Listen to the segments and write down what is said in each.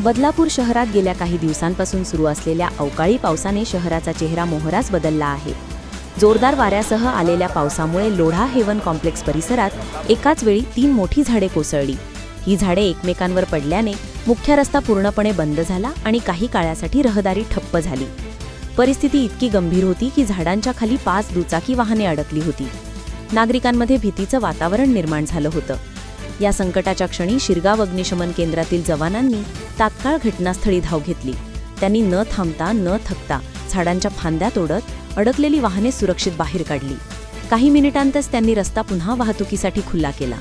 बदलापूर शहरात गेल्या काही दिवसांपासून सुरू असलेल्या अवकाळी पावसाने शहराचा चेहरा मोहराच बदलला आहे. जोरदार वाऱ्यासह आलेल्या पावसामुळे लोढा हेवन कॉम्प्लेक्स परिसरात एकाच वेळी तीन मोठी झाडे कोसळली. ही झाडे एकमेकांवर पडल्याने मुख्य रस्ता पूर्णपणे बंद झाला आणि काही काळासाठी रहदारी ठप्प झाली. परिस्थिती इतकी गंभीर होती की झाडांच्या खाली पाच दुचाकी वाहने अडकली होती. नागरिकांमध्ये भीतीचं वातावरण निर्माण झालं होतं. या संकटाच्या क्षणी शिरगाव अग्निशमन केंद्रातील जवानांनी तात्काळ घटनास्थळी धाव घेतली. त्यांनी न थांबता न थकता झाडांच्या फांद्या तोडत अडकलेली वाहने सुरक्षित बाहेर काढली. काही मिनिटांतच त्यांनी रस्ता पुन्हा वाहतुकीसाठी खुला केला.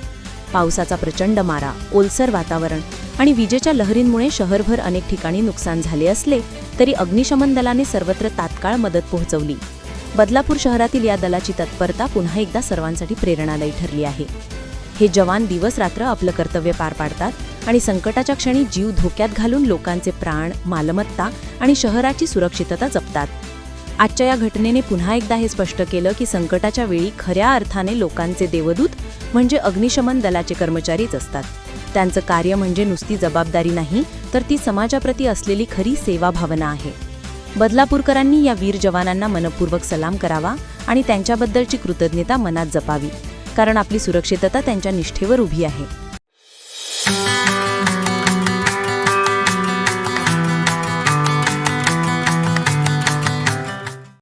पावसाचा प्रचंड मारा ओलसर वातावरण आणि विजेच्या लहरींमुळे शहरभर अनेक ठिकाणी नुकसान झाले असले तरी अग्निशमन दलाने सर्वत्र तात्काळ मदत पोहोचवली. बदलापूर शहरातील या दलाची तत्परता पुन्हा एकदा सर्वांसाठी प्रेरणादायी ठरली आहे. हे जवान दिवस रात्र आपलं कर्तव्य पार पाडतात आणि संकटाच्या क्षणी जीव धोक्यात घालून लोकांचे प्राण मालमत्ता आणि शहराची सुरक्षितता जपतात. आजच्या या घटनेने पुन्हा एकदा हे स्पष्ट केलं की संकटाच्या वेळी खऱ्या अर्थाने लोकांचे देवदूत म्हणजे अग्निशमन दलाचे कर्मचारीच असतात. त्यांचं कार्य म्हणजे नुसती जबाबदारी नाही तर ती समाजाप्रती असलेली खरी सेवा भावना आहे. बदलापूरकरांनी या वीर जवानांना मनपूर्वक सलाम करावा आणि त्यांच्याबद्दलची कृतज्ञता मनात जपावी. कारण आपली सुरक्षितता त्यांच्या निष्ठेवर उभी आहे.